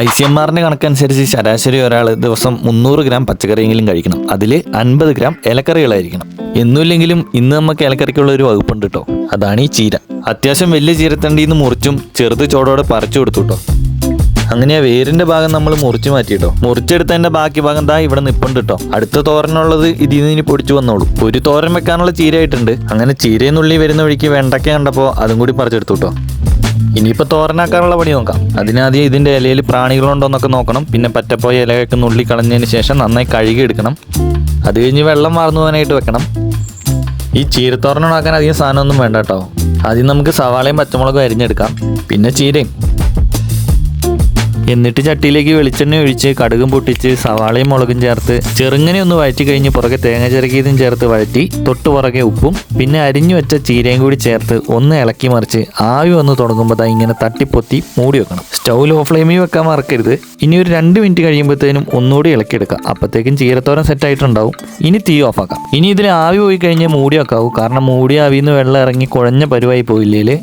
I C M ആറിന്റെ കണക്കനുസരിച്ച് ശരാശരി ഒരാൾ ദിവസം മുന്നൂറ് ഗ്രാം പച്ചക്കറിയെങ്കിലും കഴിക്കണം. അതിൽ അൻപത് ഗ്രാം ഇലക്കറികളായിരിക്കണം എന്നുമില്ലെങ്കിലും ഇന്ന് നമുക്ക് ഇലക്കറിക്കുള്ള ഒരു വകുപ്പുണ്ട് കേട്ടോ അതാണ് ഈ ചീര. അത്യാവശ്യം വലിയ ചീരത്തണ്ടിയിൽ നിന്ന് മുറിച്ചും ചെറുത് ചോടോടെ പറിച്ചു കൊടുത്തു കേട്ടോ അങ്ങനെ ആ വേരിന്റെ ഭാഗം നമ്മൾ മുറിച്ച് മാറ്റിട്ടോ മുറിച്ചെടുത്തതിന്റെ ബാക്കി ഭാഗം ദാ ഇവിടെ നിപ്പുണ്ട് കേട്ടോ അടുത്ത തോരനുള്ളത് ഇതിൽ നിന്ന് പൊടിച്ചു വന്നോളൂ. ഒരു തോരൻ വെക്കാനുള്ള ചീരയായിട്ടുണ്ട് അങ്ങനെ ചീരയെന്നുള്ളി വരുന്ന വഴിക്ക് വെണ്ടക്ക കണ്ടപ്പോൾ അതും കൂടി പറിച്ചെടുത്തു കേട്ടോ ഇനിയിപ്പോൾ തോരനാക്കാനുള്ള പണി നോക്കാം. അതിനാദ്യം ഇതിന്റെ ഇലയിൽ പ്രാണികളുണ്ടോന്നൊക്കെ നോക്കണം. പിന്നെ പറ്റപ്പോയ ഇലയൊക്കെ നുള്ളി കളഞ്ഞതിന് ശേഷം നന്നായി കഴുകി എടുക്കണം. അത് കഴിഞ്ഞ് വെള്ളം മാറുന്നു പോകാനായിട്ട് വെക്കണം. ഈ ചീരത്തോരനുണ്ടാക്കാൻ അധികം സാധനമൊന്നും വേണ്ട കേട്ടോ. ആദ്യം നമുക്ക് സവാളയും പച്ചമുളകും അരിഞ്ഞെടുക്കാം. പിന്നെ ചീരയും. എന്നിട്ട് ചട്ടിയിലേക്ക് വെളിച്ചെണ്ണ ഒഴിച്ച് കടുകും പൊട്ടിച്ച് സവാളയും മുളകും ചേർത്ത് ചെറുങ്ങനെ ഒന്ന് വഴറ്റി കഴിഞ്ഞ് പുറകെ തേങ്ങ ചിരക്കിയതും ചേർത്ത് വഴറ്റി തൊട്ട് പുറകെ ഉപ്പും പിന്നെ അരിഞ്ഞു വെച്ച ചീരയും കൂടി ചേർത്ത് ഒന്ന് ഇളക്കി മറിച്ച് ആവി വന്ന് തുടങ്ങുമ്പോൾ ഇങ്ങനെ തട്ടിപ്പൊത്തി മൂടി വെക്കണം. സ്റ്റൗ ലോ ഫ്ലെയിമിൽ വെക്കാൻ മറക്കരുത്. ഇനി ഒരു രണ്ട് മിനിറ്റ് കഴിയുമ്പോഴത്തേനും ഒന്നുകൂടി ഇളക്കിയെടുക്കാം. അപ്പോഴത്തേക്കും ചീരത്തോരൻ സെറ്റ് ആയിട്ടുണ്ടാവും. ഇനി തീ ഓഫ് ആക്കാം. ഇനി ഇതിൽ ആവി പോയി കഴിഞ്ഞാൽ മൂടി വെക്കാവൂ. കാരണം മൂടി ആവിന്ന് വെള്ളം ഇറങ്ങി കുഴഞ്ഞ പരുവായി പോയില്ലേ